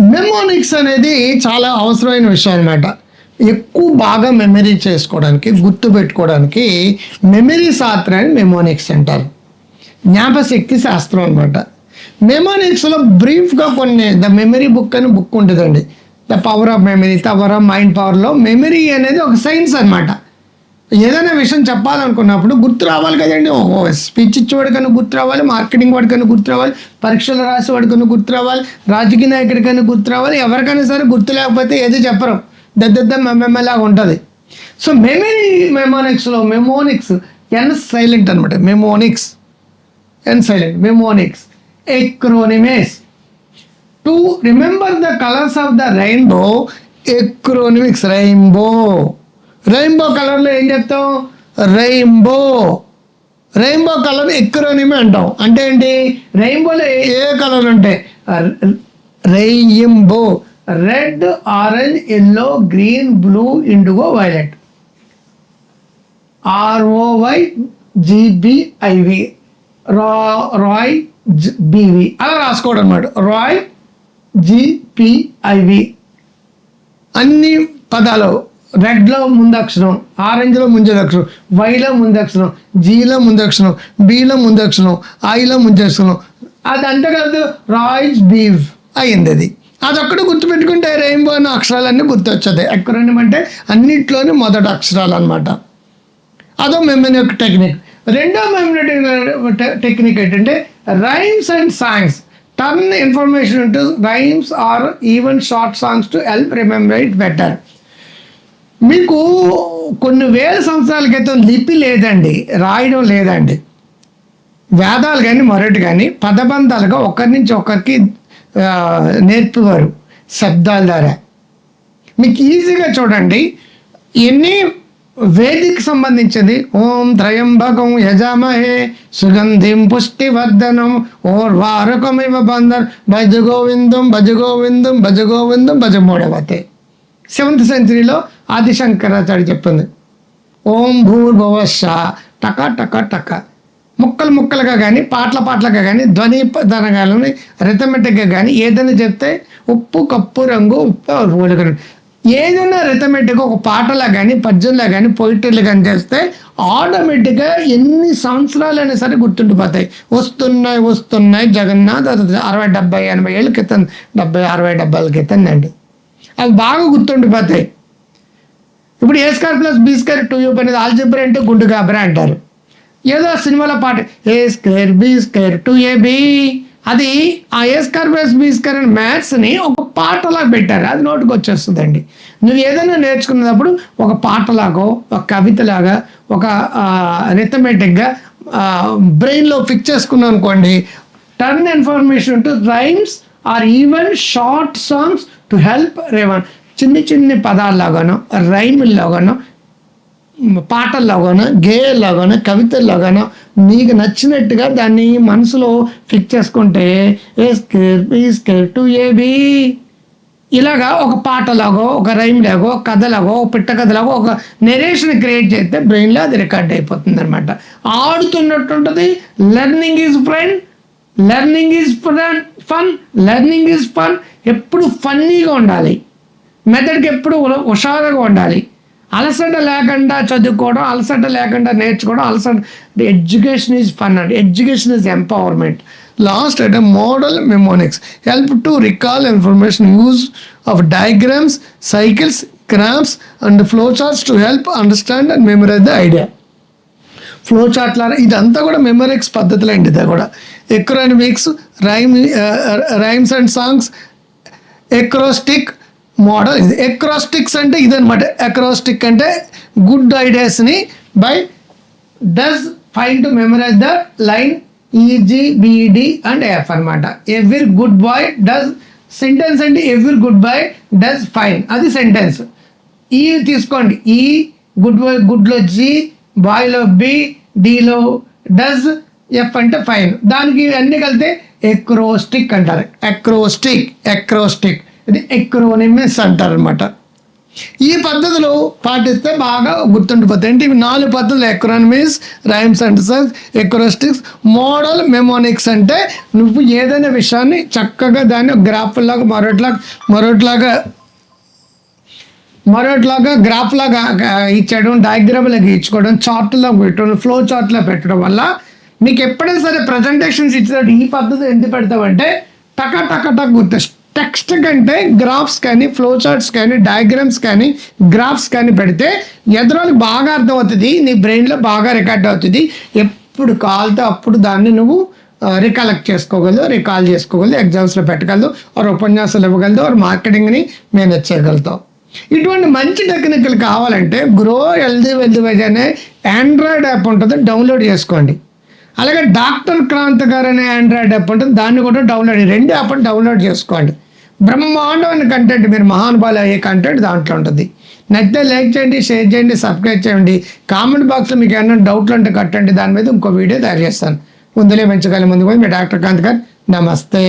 మెమోనిక్స్ అనేది చాలా అవసరమైన విషయం అనమాట ఎక్కువ బాగా మెమరీ చేసుకోవడానికి గుర్తు పెట్టుకోవడానికి మెమరీ శాస్త్రాన్ని మెమోనిక్స్ అంటారు. జ్ఞాపశక్తి శాస్త్రం అనమాట మెమోనిక్స్లో బ్రీఫ్గా కొన్ని ద మెమరీ బుక్ అని బుక్ ఉంటుందండి. The power of memory power of mind పవర్లో మెమరీ అనేది ఒక సైన్స్ అన్నమాట. ఏదైనా విషయం చెప్పాలనుకున్నప్పుడు గుర్తు రావాలి కదండి. ఓ స్పీచ్ ఇచ్చేవాడికన్నా గుర్తు రావాలి మార్కెటింగ్ వాడికన్నా గుర్తు రావాలి పరీక్షలు రాసే వాడికన్నా గుర్తు రావాలి రాజకీయ నాయకుడికన్నా గుర్తు రావాలి ఎవరికైనా సరే గుర్తు లేకపోతే ఏది చెప్పరు. దద్దద్ద మెమ్మెలాగా ఉంటుంది. సో మెమరీ మెమోనిక్స్లో మెమోనిక్స్ ఎన్ సైలెంట్ అనమాట mnemonics N silent mnemonics acronyms to remember the colours of the rainbow acronyms rainbow rainbow కలర్లో ఏం చెప్తాం రెయిన్బో రెయిన్బో కలర్ ఎక్రోనిమి అంటాం అంటే ఏంటి? రెయిన్బోలో ఏ ఏ కలర్ ఉంటాయి rainbow red orange yellow green blue indigo violet R O Y G B I V రా రాయ్ బివి అలా రాసుకోవడం అనమాట రాయ్ జిపిఐవి అన్ని పదాలు రెడ్లో ముందక్షరం ఆరెంజ్లో ముందక్షరం వైలో ముందక్షరం జీలో ముందక్షరం బీలో ముందక్షరం ఐలో ముందక్షరం అది అంతే కాదు రాయిస్ బీవ్ అయింది అది. అదొక్కడు గుర్తుపెట్టుకుంటే రెయిన్బో అనే అక్షరాలన్నీ గుర్తొచ్చేది. ఎక్కడోనిం అంటే అన్నిట్లోని మొదటి అక్షరాలు అనమాట అదో మెమరీ యొక్క టెక్నిక్ రెండో మెమరీ టెక్నిక్ ఏంటంటే rhymes and songs turn information to rhymes or even short songs to help remember it better మీకు కొన్ని వేల సంవత్సరాల క్రితం లిపి లేదండి రాయడం లేదండి. వేదాలు కానీ మరొకటి కానీ పదబంధాలుగా ఒకరి నుంచి ఒకరికి ఆ, నేర్పేవారు శబ్దాల ద్వారా. మీకు ఈజీగా చూడండి ఎన్ని వేదికి సంబంధించింది? ఓం త్రయంబకం యజామహే సుగంధిం పుష్టివర్ధనం ఓర్వారకమివ బంధన్ భజ గోవిందం భజ గోవిందం భజ గోవిందం భజ మూడవతే. సెవెంత్ సెంచరీలో ఆదిశంకరాచార్య చెప్పింది. ఓం భూర్భువశ టక టక టక. ముక్కలు ముక్కలుగా కానీ పాటల పాటలుగా కానీ ధ్వని ధనగాలని రిథమెటిక్గా కానీ ఏదైనా చెప్తే ఉప్పు కప్పు రంగు ఉప్పు పోలికలు ఏదైనా రిథమెటిక్గా ఒక పాటలా కానీ పద్యంలా కానీ పొయిటరీలు కానీ చేస్తే ఆటోమేటిక్గా ఎన్ని సంవత్సరాలైనా సరే గుర్తుండిపోతాయి. వస్తున్నాయి వస్తున్నాయి జగన్నాథ్ అరవై డెబ్బై ఎనభై ఏళ్ళ క్రితం డెబ్బై అరవై డెబ్బై ఏళ్ళ క్రితం అండి. అవి బాగా గుర్తుండిపోతాయి. ఇప్పుడు A square plus B square to you అనేది ఆల్జిబ్రా అంటే గుండు గాబరా అంటారు. ఏదో సినిమాలో పాట A square B square two A B. అది ఆ A square plus B square అనే మ్యాథ్స్ని ఒక పాటలా పెట్టారు. అది నోటికి వచ్చేస్తుందండి. నువ్వు ఏదైనా నేర్చుకున్నప్పుడు ఒక పాటలాగో ఒక కవితలాగా ఒక రిథమెటిక్గా బ్రెయిన్లో ఫిక్స్ చేసుకున్నాం అనుకోండి turn information to rhymes or even short songs to help Revan చిన్ని చిన్ని పదాల్లాగానో రైముల్లాగానో పాటల్లాగానో గేయల్లాగానో కవితల్లాగానో నీకు నచ్చినట్టుగా దాన్ని మనసులో ఫిక్స్ చేసుకుంటే A square B square two AB ఇలాగా ఒక పాటలాగో ఒక రైమ్ లాగో ఒక కథలాగో ఒక పిట్ట కథలాగో ఒక నెరేషన్ క్రియేట్ చేస్తే బ్రెయిన్లో అది రికార్డ్ అయిపోతుంది అనమాట ఆడుతున్నట్టు ఉంటుంది learning is friend learning is fun fun learning is fun ఎప్పుడు ఫన్నీగా ఉండాలి. మెథడ్కి ఎప్పుడు హుషారుగా ఉండాలి. అలసట లేకుండా చదువుకోవడం అలసట లేకుండా నేర్చుకోవడం అలసట ఎడ్యుకేషన్ ఈజ్ ఫన్ అండి. ఎడ్యుకేషన్ ఈజ్ ఎంపవర్మెంట్ లాస్ట్ అంటే model mnemonics help to recall information use of diagrams cycles crams and flow charts to help understand and memorize the idea flow చార్ట్ల ఇదంతా కూడా మెమరిక్స్ పద్ధతులు అండి ఇది కూడా. Acronyms rhyme rhymes and songs acrostic model ఇది acrostics అంటే ఇదనమాట ఎక్రోస్టిక్ అంటే good ఐడియాస్ని by does fine to memorize the line EGBD and F అనమాట every good boy does sentence అంటే every good boy does fine అది సెంటెన్స్ ఈ తీసుకోండి. ఈ గుడ్ బాయ్ గుడ్లో జీ బాయ్లో బి డీలో డజ్ ఎఫ్ అంటే ఫైన్ దానికి అన్ని కలిపితే ఎక్రోస్టిక్ అంటారు. ఎక్రోస్టిక్ ఎక్రోస్టిక్ ఇది ఎక్రోనిమిస్ అంటారు అనమాట ఈ పద్ధతులు పాటిస్తే బాగా గుర్తుండిపోతాయి. అంటే ఇవి నాలుగు పద్ధతులు. ఎక్రానమీస్ రైమ్స్ అండ్ సర్స్ ఎక్రోస్టిక్స్ మోడల్ మెమోనిక్స్ అంటే నువ్వు ఏదైనా విషయాన్ని చక్కగా దాన్ని గ్రాఫ్లాగా లాగా మరొకలాగా మరోట్లాగా గ్రాఫ్ లాగా ఇచ్చడం డయాగ్రామ్ లాగా ఇచ్చుకోవడం చార్ట్లో పెట్టడం ఫ్లో చార్ట్లో పెట్టడం వల్ల మీకు ఎప్పుడైనా సరే ప్రజెంటేషన్స్ ఇచ్చినట్టు ఈ పద్ధతి ఎందుకు పెడతామంటే టక టక టక్ గుర్తు. టెక్స్ట్ కంటే గ్రాఫ్స్ కానీ ఫ్లో చార్ట్స్ కానీ డయాగ్రామ్స్ కానీ గ్రాఫ్స్ కానీ పెడితే ఎదురాలకు బాగా అర్థమవుతుంది నీ బ్రెయిన్లో బాగా రికార్డ్ అవుతుంది. ఎప్పుడు కాల్తో అప్పుడు దాన్ని నువ్వు రికలెక్ట్ చేసుకోగలదు రికాల్ చేసుకోగలదు ఎగ్జామ్స్లో పెట్టగలదు ఆర్ ఉపన్యాసాలు ఇవ్వగలదు ఆర్ మార్కెటింగ్ని మేనేజ్ చేయగలుగుతావు. ఇటువంటి మంచి టెక్నికల్ కావాలంటే గ్రో హెల్దీ వెల్దీ వైజ్ అనే ఆండ్రాయిడ్ యాప్ ఉంటుంది డౌన్లోడ్ చేసుకోండి. అలాగే డాక్టర్ క్రాంత్ గారు అనే ఆండ్రాయిడ్ యాప్ ఉంటుంది దాన్ని కూడా డౌన్లోడ్ రెండు యాప్ని డౌన్లోడ్ చేసుకోండి. బ్రహ్మాండమైన కంటెంట్ మీరు మహానుభావులు అయ్యే కంటెంట్ దాంట్లో ఉంటుంది. నచ్చితే లైక్ చేయండి షేర్ చేయండి సబ్స్క్రైబ్ చేయండి. కామెంట్ బాక్స్లో మీకు ఏమైనా డౌట్లు ఉంటే కట్టండి. దాని మీద ఇంకో వీడియో తయారు చేస్తాను. ముందులే పెంచగల ముందు పోయి మీ డాక్టర్ కాంత్ గారు నమస్తే.